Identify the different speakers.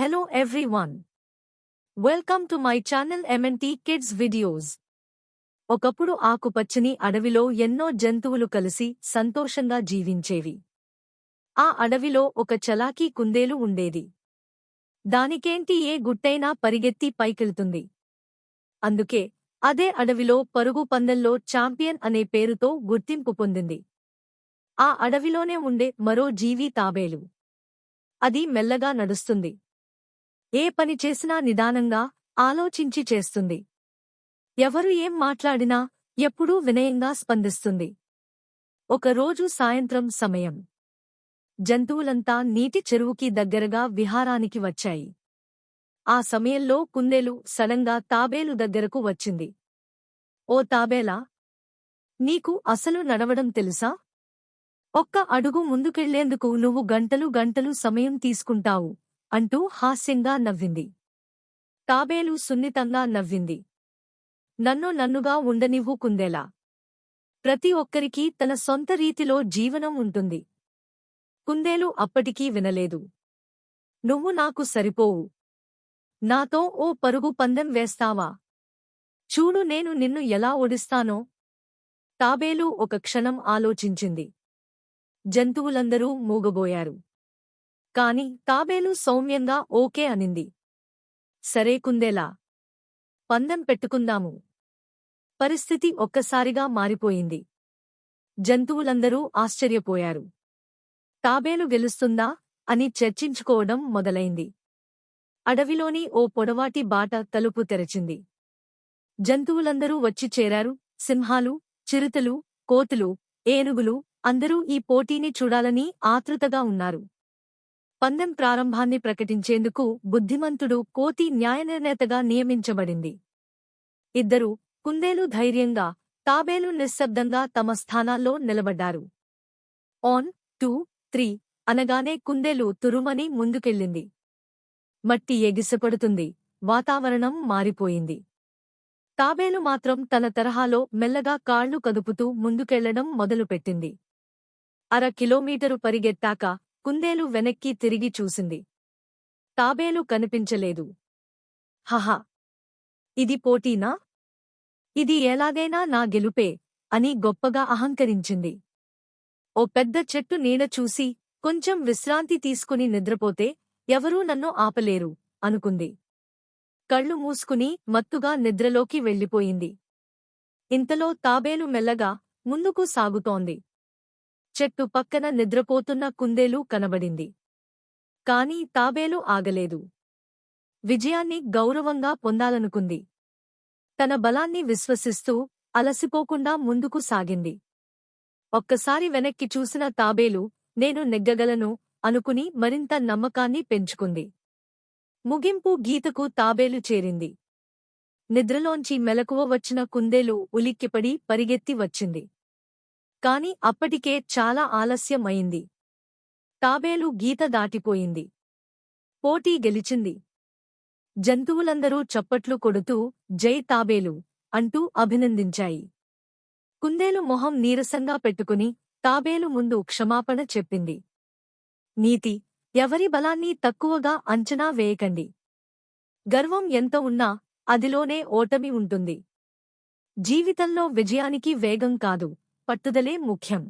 Speaker 1: Hello everyone. Welcome to my channel MNT Kids Videos. ఒకప్పుడు ఆకుపచ్చని అడవిలో ఎన్నో జంతువులు కలిసి సంతోషంగా జీవించేవి. ఆ అడవిలో ఒక చలాకీ కుందేలు ఉండేది. దానికేంటి ఏ గుట్టైనా పరిగెత్తి పైకెళ్తుంది. అందుకే అదే అడవిలో పరుగు పందెల్లో ఛాంపియన్ అనే పేరుతో గుర్తింపు పొందింది. ఆ అడవిలోనే ఉండే మరో జీవి తాబేలు. అది మెల్లగా నడుస్తుంది. ఏ పని చేసినా నిదానంగా ఆలోచించి చేస్తుంది. ఎవరు ఏం మాట్లాడినా ఎప్పుడూ వినయంగా స్పందిస్తుంది. ఒకరోజు సాయంత్రం సమయం. జంతువులంతా నీటి చెరువుకి దగ్గరగా విహారానికి వచ్చాయి. ఆ సమయంలో కుందేలు సడన్గా తాబేలు దగ్గరకు వచ్చింది. ఓ తాబేలా! నీకు అసలు నడవడం తెలుసా? ఒక్క అడుగు ముందుకెళ్ళేందుకు నువ్వు గంటలు గంటలు సమయం తీసుకుంటావు. అంటూ హాస్యంగా నవ్వింది. తాబేలు సున్నితంగా నవ్వింది. నన్ను నన్నుగా ఉండనివ్వు కుందేలా. ప్రతి ఒక్కరికీ తన సొంత రీతిలో జీవనం ఉంటుంది. కుందేలు అప్పటికీ వినలేదు. నువ్వు నాకు సరిపోవు. నాతో ఓ పరుగు పందెం వేస్తావా? చూడు నేను నిన్ను ఎలా ఓడిస్తానో? తాబేలు ఒక క్షణం ఆలోచించింది. జంతువులందరూ మూగబోయారు. కాని తాబేలు సౌమ్యంగా ఓకే అనింది. సరే కుందేలా పందెం పెట్టుకుందాము. పరిస్థితి ఒక్కసారిగా మారిపోయింది. జంతువులందరూ ఆశ్చర్యపోయారు. తాబేలు గెలుస్తుందా అని చర్చించుకోవడం మొదలైంది. అడవిలోని ఓ పొడవాటి బాట తలుపు తెరచింది. జంతువులందరూ వచ్చి చేరారు. సింహాలు చిరుతలు కోతులు ఏనుగులు అందరూ ఈ పోటీని చూడాలని ఆతృతగా ఉన్నారు. పందెం ప్రారంభాన్ని ప్రకటించేందుకు బుద్ధిమంతుడు కోతి న్యాయనిర్ణేతగా నియమించబడింది. ఇద్దరు కుందేలు ధైర్యంగా తాబేలు నిశ్శబ్దంగా తమ స్థానాల్లో నిలబడ్డారు. ఆన్ టూ త్రీ అనగానే కుందేలు తురుమని ముందుకెళ్ళింది. మట్టి ఎగిసపడుతుంది వాతావరణం మారిపోయింది. తాబేలు మాత్రం తన తరహాలో మెల్లగా కాళ్ళు కదుపుతూ ముందుకెళ్ళడం మొదలుపెట్టింది. అర కిలోమీటరు పరిగెత్తాక కుందేలు వెనక్కి తిరిగి చూసింది. తాబేలు కనిపించలేదు. హహ! ఇది పోటీనా? ఇది ఎలాగైనా నా గెలుపే అని గొప్పగా అహంకరించింది. ఓ పెద్ద చెట్టు నీడ చూసి కొంచెం విశ్రాంతి తీసుకుని నిద్రపోతే ఎవరూ నన్ను ఆపలేరు అనుకుంది. కళ్ళు మూసుకుని మత్తుగా నిద్రలోకి వెళ్ళిపోయింది. ఇంతలో తాబేలు మెల్లగా ముందుకు సాగుతోంది. చెట్టు పక్కన నిద్రపోతున్న కుందేలు కనబడింది. కాని తాబేలు ఆగలేదు. విజయాన్ని గౌరవంగా పొందాలనుకుంది. తన బలాన్ని విశ్వసిస్తూ అలసిపోకుండా ముందుకు సాగింది. ఒక్కసారి వెనక్కి చూసిన తాబేలు నేను నెగ్గగలను అనుకుని మరింత నమ్మకాన్ని పెంచుకుంది. ముగింపు గీతకు తాబేలు చేరింది. నిద్రలోంచి మెలకువ వచ్చిన కుందేలు ఉలిక్కిపడి పరిగెత్తి వచ్చింది. కాని అప్పటికే చాలా ఆలస్యం అయింది తాబేలు గీత దాటిపోయింది. పోటీ గెలిచింది. జంతువులందరూ చప్పట్లు కొడుతూ జై తాబేలు! అంటూ అభినందించాయి. కుందేలు మొహం నీరసంగా పెట్టుకుని తాబేలు ముందు క్షమాపణ చెప్పింది. నీతి ఎవరి బలాన్ని తక్కువగా అంచనా వేయకండి. గర్వం ఎంత ఉన్నా అదిలోనే ఓటమి ఉంటుంది. జీవితంలో విజయానికి వేగం కాదు. పట్టుదలే ముఖ్యం.